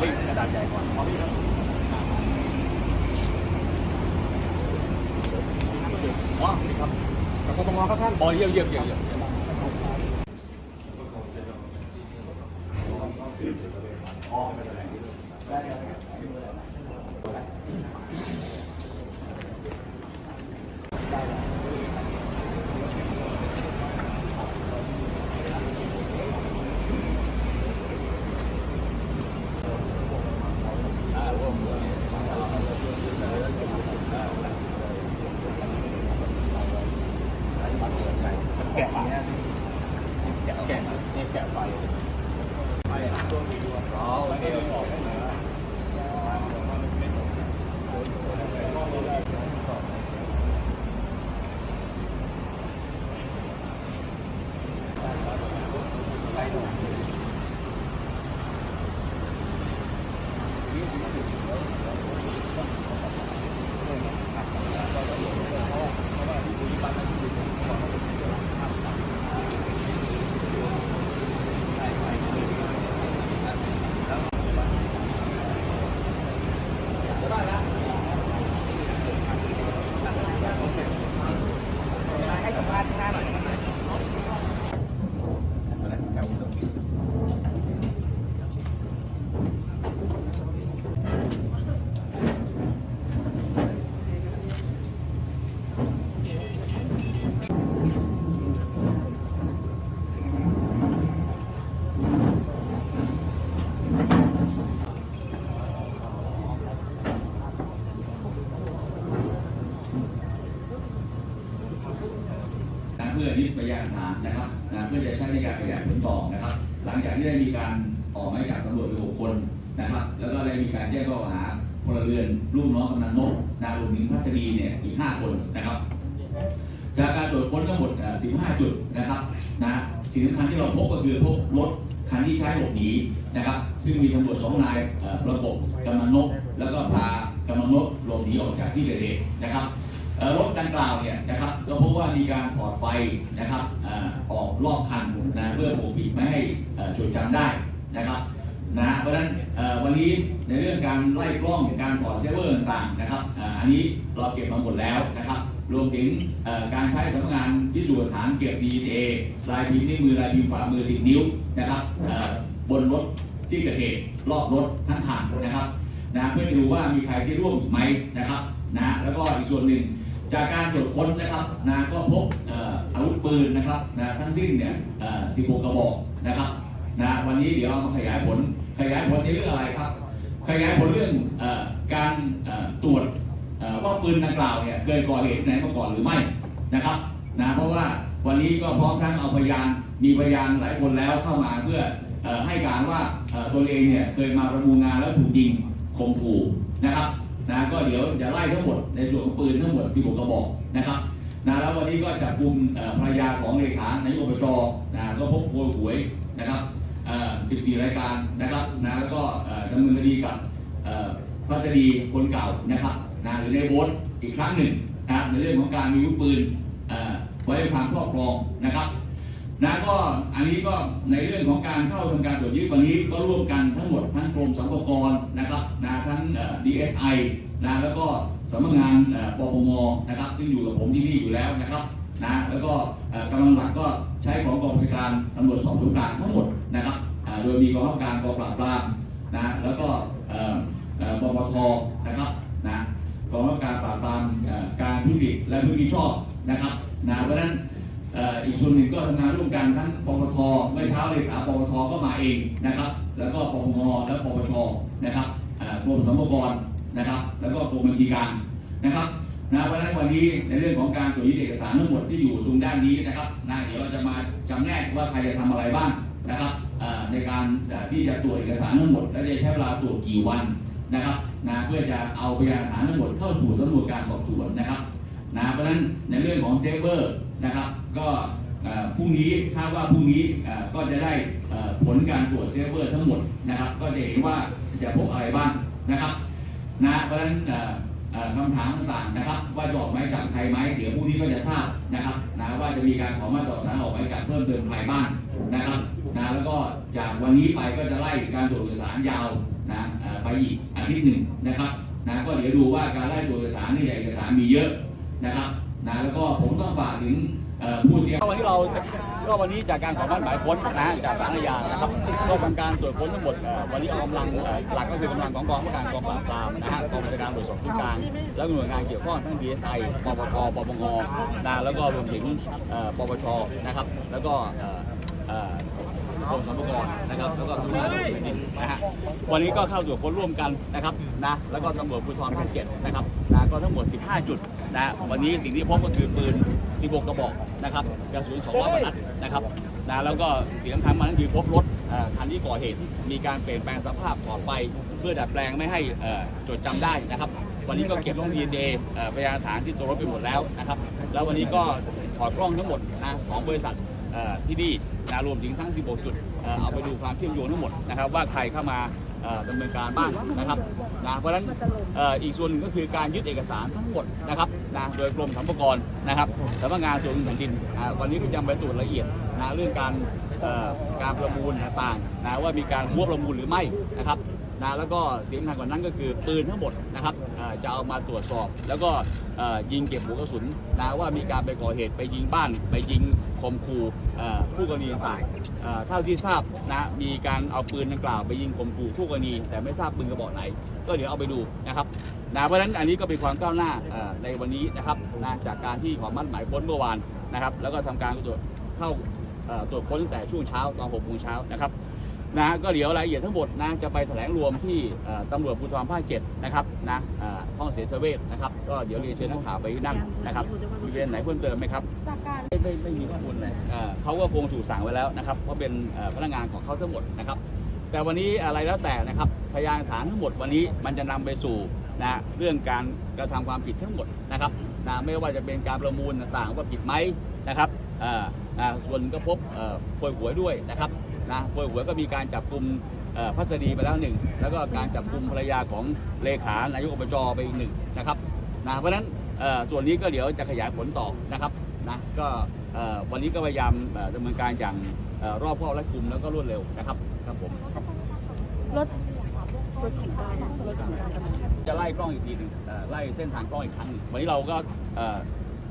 กระดาษใหญ่กว่าเขอพี่ครับอ๋อนี่ครับแต่ก็ต้องรอครับท่านอ๋อเยี่ยมเยี่ยมเยี่ยม ให้สัมภาษณ์ข้างหน้าหน่อยนะครับ นะเพื่อยึดพยานฐานนะครับนะเพื่อจะใช้ในการขยายผลต่อนะครับ หลังจากที่ได้มีการออกหมายจับตำรวจไปหกคนนะครับ แล้วก็ได้มีการแจ้งข้อหาพลเรือนลูกน้องกำนันนกนารวมถึงพัชรีเนี่ยอีก 5 คนนะครับ จากการตรวจค้นทั้งหมด 15 จุดนะครับนะสิ่งสำคัญที่เราพบก็คือพบรถคันที่ใช้หลบหนีนะครับ ซึ่งมีตำรวจสองนายประกบกำนันนก แล้วก็พากำนันนกหลบหนีออกจากที่เกิดเหตุนะครับ รถดังกล่าวเนี่ยนะครับก็พบว่ามีการถอดไฟนะครับออกรอบคันนะเพื่อปกปิดไม่ให้จดจำได้นะครับนะเพราะฉะนั้นวันนี้ในเรื่องการไล่กล้องการถอดเซร์เวอร์ต่างๆนะครับอ,อันนี้เราเก็บมาหมดแล้วนะครับรวมถึงการใช้สำนักงานพิสูจน์หลักฐานเก็บ DNA ลายพิมพ์นิ้วมือลายพิมพ์ฝ่ามือ10นิ้วนะครับบนรถที่เกิดเหตุรอบรถทั้งคันนะครับนะเพื่อดูว่ามีใครที่ร่วมไหมนะครับนะแล้วก็อีกส่วนหนึ่ง จากการตรวจค้นนะครับนะก็พบอาวุธปืนนะครับนะทั้งสิ้นเนี่ยเอ่อ16กระบอกนะครับนะวันนี้เดี๋ยวเอามาขยายผลขยายผลในเรื่องอะไรครับ ขยายผลเรื่องอการตรวจว่าปืนดังกล่าวเนี่ยเคยก่อเหตุไหนมาก่อนหรือไม่นะครับนะเพราะว่าวันนี้ก็พร้อมทั้งเอาพยานมีพยานหลายคนแล้วเข้ามาเพื่อให้การว่าตัวเองเนี่ยเคยมาประมูลงานแล้วถูกยิงข่มขู่นะครับ นะก็เดี๋ยวจะไล่ทั้งหมดในส่วนของปืนทั้งหมดที่ผมกระบอกนะครับนะแล้ววันนี้ก็จับกลุ่มภรรยาของเลขานายกอบจนะก็พบโพยหวยนะครับอ่14 รายการนะครับนะแล้วก็ดำเนินคดีกับเอ่อพัชรีคนเก่านะครับนะหรือในโบ๊ทอีกครั้งหนึ่งนะในเรื่องของการมีอาวุธปืนไว้ในความครอบครองนะครับนะก็อันนี้ก็ในเรื่องของการเข้าทำการตรวจยึดวันนี้ก็ร่วมกันทั้งหมด รมสรรพากรนะครับนะทั้ง DSI นะแล้วก็สำนักงานปปงนะครับซึ่งอยู่กับผมที่นี่อยู่แล้วนะครับนะแล้วก็กำลังหลักก็ใช้ของกองบัญชาการตำรวจสอบสวนกลางทั้งหมดนะครับโดยมีกองบังคับการกองปราบปรามนะแล้วก็ปปทนะครับนะกองบังคับการปราบปรามการทุจริตและผู้มีชอบนะครับนะเพราะฉะนั้นอีกส่วนหนึ่งก็ทำงานร่วมกันทั้งปปทเมื่อเช้าเลยขาปปทก็มาเองนะครับ แล้วก็ปปงและปปชนะครับกรมสรรพากรนะครับ แล้วก็กรมบัญชีกลารนะครับนะเพราะฉะนั้นวันนี้ในเรื่องของการตรวจยึดเอกสารทั้งหมดที่อยู่ตรงด้านนี้นะครับนะเดี๋ยวเราจะมาจำแนกว่าใครจะทำอะไรบ้างนะครับในการที่จะตรวจเอกสารทั้งหมด และจะใช้เวลาตรวจกี่วันนะครับนะเพื่อจะเอาพยานฐานทั้งหมดเข้าสู่สำนวนการสอบสวนนะครับนะเพราะฉะนั้นในเรื่องของเซฟเวอร์นะครับ ก็ พรุ่งนี้คาดว่าพรุ่งนี้ก็จะได้ผลการตรวจเซฟเวอร์ทั้งหมดนะครับ ก็จะเห็นว่าจะพบอะไรบ้างนะครับนะเพราะฉะนั้นคำถามต่างๆนะครับ ว่าจะออกหมายจับใครไหมเดี๋ยวพรุ่งนี้ก็จะทราบนะครับนะว่าจะมีการขอมาต่อสารออกหมายจับเพิ่มเติมใครบ้างนะครับนะแล้วก็จากวันนี้ไปก็จะไล่การตรวจเอกสารยาวนะไปอีกอาทิตย์หนึ่งนะครับนะก็เดี๋ยวดูว่าการไล่ตรวจเอกสารนี่เอกสารมีเยอะนะครับนะแล้วก็ผมต้องฝากถึง ผู้เสียวันนี้เราก็วันนี้จากการขอมั่นหมายค้นนะจากศาลอาญานะครับก็ทำการตรวจค้นทั้งหมดวันนี้เอากำลังหลักก็คือกำลังของกองผู้การกองปราบปรามนะฮะกองบัญชาการตรวจสอบทุกกลางแล้วหน่วยงานเกี่ยวข้องทั้ง DSI ปปทปปงนะแล้วก็รวมถึงปปชนะครับ แล้วก็กรมสรรพากรนะครับแล้วก็สำนักงานตรวจแผ่นดินนะฮะวันนี้ก็เข้าตรวจค้นร่วมกันนะครับนะแล้วก็ตำรวจภูธรภาคเจ็ดนะครับ ก็ทั้งหมด 15 จุดนะวันนี้สิ่งที่พบก็คือปืน16กระบอกนะครับกระสุน200กว่านัดนะครับนะแล้วก็สิ่งสำคัญมานั่นคือพบรถอ่อคันที่ก่อเหตุมีการเปลี่ยนแปลงสภาพถอดไป เพื่อดัดแปลงไม่ให้อ่อจดจำได้นะครับ วันนี้ก็เก็บลงดีเอพยานฐานที่ตัวรถไปหมดแล้วนะครับ แล้ววันนี้ก็ถอดกล้องทั้งหมดนะของบริษัท ที่นี่นะรวมถึงทั้ง 16 จุดเอาไปดูความเชื่อมโยงทั้งหมดนะครับว่าใครเข้ามาดำเนินการบ้างนะครับนะเพราะฉะนั้นอีกส่วนหนึ่งก็คือการยึดเอกสารทั้งหมดนะครับนะโดยกรมสรรพากรนะครับสำนักงานตรวนแผ่นดินวันนี้ก็จะไปตรวจละเอียดนะเรื่องการการประมูลต่างๆนะว่ามีการหัวประมูลหรือไม่นะครับ นะแล้วก็สิ่งสำคัญกว่านั้นก็คือปืนทั้งหมดนะครับจะเอามาตรวจสอบ แล้วก็ยิงเก็บหัวกระสุนนะว่ามีการไปก่อเหตุไปยิงบ้าน ไปยิงข่มขู่ผู้กรณีต่างเท่าที่ทราบนะมีการเอาปืนดังกล่าวไปยิงข่มขู่ผู้กรณี แต่ไม่ทราบปืนกระบอกไหน ก็เดี๋ยวเอาไปดูนะครับนะเพราะฉะนั้นอันนี้ก็เป็นความก้าวหน้าในวันนี้นะครับนะจากการที่ขอมั่นหมายค้นเมื่อวานนะครับ แล้วก็ทำการตรวจเข้าตรวจค้นตั้งแต่ช่วงเช้าตอน6โมงเช้านะครับ นะก็เดี๋ยวรายละเอียดทั้งหมดนะจะไปแถลงรวมที่เอ่อตำรวจภูธรภาค7นะครับนะเอ่อห้องเสสเวทนะครับก็เดี๋ยวเรียนเชิญนักข่าวไปนั่งนะครับมีเรียนไหนเพิ่มเติมไหมครับจากการไม่ไม่ไม่มีข้อมูลเลยเอ่อเขาก็คงถูกสั่งไว้แล้วนะครับเพราะเป็นเอ่อพนักงานของเขาทั้งหมดนะครับ แต่วันนี้อะไรแล้วแต่นะครับพยานฐานทั้งหมดวันนี้มันจะนำไปสู่นะเรื่องการกระทำความผิดทั้งหมดนะครับนะไม่ว่าจะเป็นการประมูลต่างๆว่าผิดไหมนะครับเอ่อนะส่วนก็พบเอ่อโพยหวยด้วยนะครับ นะโพยหวยก็มีการจับกลุ่มพัสดีไปแล้วหนึ่งแล้วก็การจับกลุ่มภรรยาของเลขานายกอบจไปอีกหนึ่งนะครับนะเพราะฉะนั้นส่วนนี้ก็เดี๋ยวจะขยายผลต่อนะครับนะก็วันนี้ก็พยายามดำเนินการอย่างรอบคอบและคุมแล้วก็รวดเร็วนะครับครับผมรถรถข่งกันรถข่งกันจะไล่กล้องอีกทีหนึ่งไล่เส้นทางกล้องอีกครั้งหนึ่งวันนี้เราก็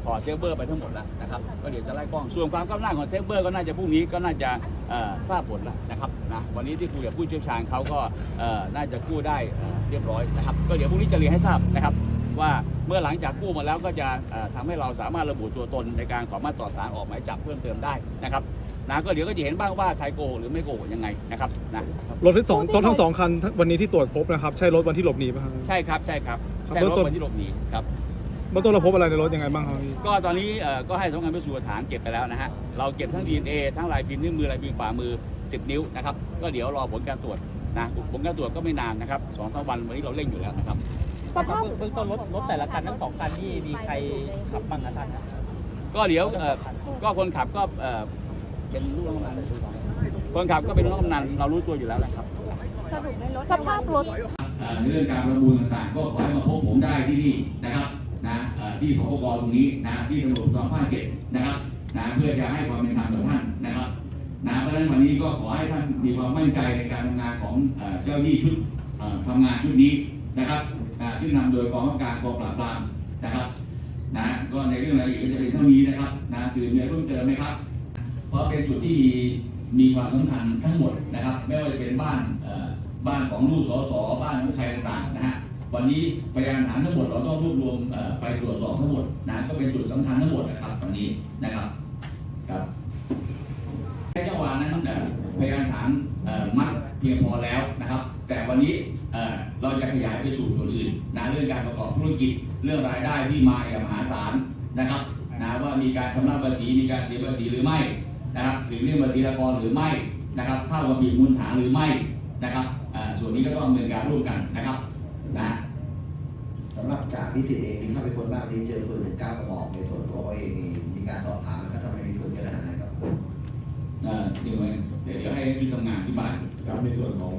ถอดเซฟเบอร์ไปทั้งหมดแล้วนะครับก็เดี๋ยวจะไล่กล้องส่วนความก้าวหน้าของเซฟเบอร์ก็น่าจะพรุ่งนี้ก็น่าจะเอ่อทราบผลแล้วนะครับนะวันนี้ที่คุยกับผู้เชี่ยวชาญเขาก็เอ่อน่าจะกู้ได้เอ่อเรียบร้อยนะครับก็เดี๋ยวพรุ่งนี้จะเรียนให้ทราบนะครับว่าเมื่อหลังจากกู้มาแล้วก็จะเอ่อทำให้เราสามารถระบุตัวตนในการขอมาต่อสารออกหมายจับเพิ่มเติมได้นะครับนะก็เดี๋ยวก็จะเห็นบ้างว่าใครโกหกหรือไม่โกหกยังไงนะครับนะรถทั้งสองรถทั้งสองคันวันนี้ที่ตรวจพบนะครับ ใช่รถวันที่หลบหนีป่ะครับใช่ครับใช่ครับครับใช่เบื้รอถงต้นวันที่หลบหนีครับ เมื่อต้นเราพบอะไรในรถยังไงบ้างครับพี่ก็ตอนนี้เอ่อก็ให้สำนักงานพิสูจน์หลักฐานเก็บไปแล้วนะฮะ เราเก็บทั้ง DNA ทั้งลายพิมพ์นิ้วมือลายพิมพ์ฝ่ามือ 10 นิ้วนะครับ ก็เดี๋ยวรอผลการตรวจนะ ผลการตรวจก็ไม่นานนะครับสองสามวันวันนี้เราเร่งอยู่แล้วนะครับ สภาพเบื้องต้นรถรถแต่ละคันทั้งสองคันนี่มีใครขับบ้างครับท่านครับก็เดี๋ยวเอ่อก็คนขับก็เอ่อเป็นลูกน้องกำนันคนขับก็เป็นลูกน้องกำนันเรารู้ตัวอยู่แล้วนะครับ สรุปในรถสภาพรถ เอ่อในเรื่องการประมูลต่างๆ ก็ขอให้มาพบผมได้ที่นี่นะครับ นะที่สปกตรงนี้นะที่ตำรวจสองภาคเจ็ดนะครับนะเพื่อจะให้ความเป็นธรรมกับท่านนะครับนะเพราะฉะนั้นวันนี้ก็ขอให้ท่านมีความมั่นใจในการทำงานของเจ้าหน้าที่ชุดเอ่อทำงานชุดนี้นะครับนะซึ่งนำโดยกองกำกับการกองปราบปรามนะครับนะก็ในเรื่องรายละเอียดก็จะเป็นเท่านี้นะครับนะสื่อมีเพิ่มเติมไหมครับ เพราะเป็นจุดที่มีมีความสำคัญทั้งหมดนะครับ ไม่ว่าจะเป็นบ้านบ้านของลูกสสบ้านของใครต่างๆนะฮะ วันนี้พยานฐานทั้งหมดเราต้องรวบรวมไปตรวจสอบทั้งหมดนะก็เป็นจุดสำคัญทั้งหมดนะครับวันนี้นะครับครับแค่จังหวะนั้นพยานฐานมัดเพียงพอแล้วนะครับ แต่วันนี้เราจะขยายไปสู่ส่วนอื่นนะเรื่องการประกอบธุรกิจเรื่องรายได้ที่มาอย่างมหาศาลนะครับนะว่ามีการชำระภาษีมีการเสียภาษีหรือไม่นะครับหรือเรื่องภาษีรากรหรือไม่นะครับเท่ากับมีมูลฐานหรือไม่นะครับส่วนนี้ก็ต้องดำเนินการร่วมกันนะครับ นะสำหรับจากพิสิทธิ์เองที่เข้าไปคนบ้านนี้เจอปืนเก้ากระบอกในส่วนตัวเองมีมีการสอบถามว่าทำไมมีปืนเยอะขนาดนั้นครับ เอ่อเดี๋ยวไว้เดี๋ยวเดี๋ยวให้ที่ทำงานที่บ้าน ครับในส่วนของ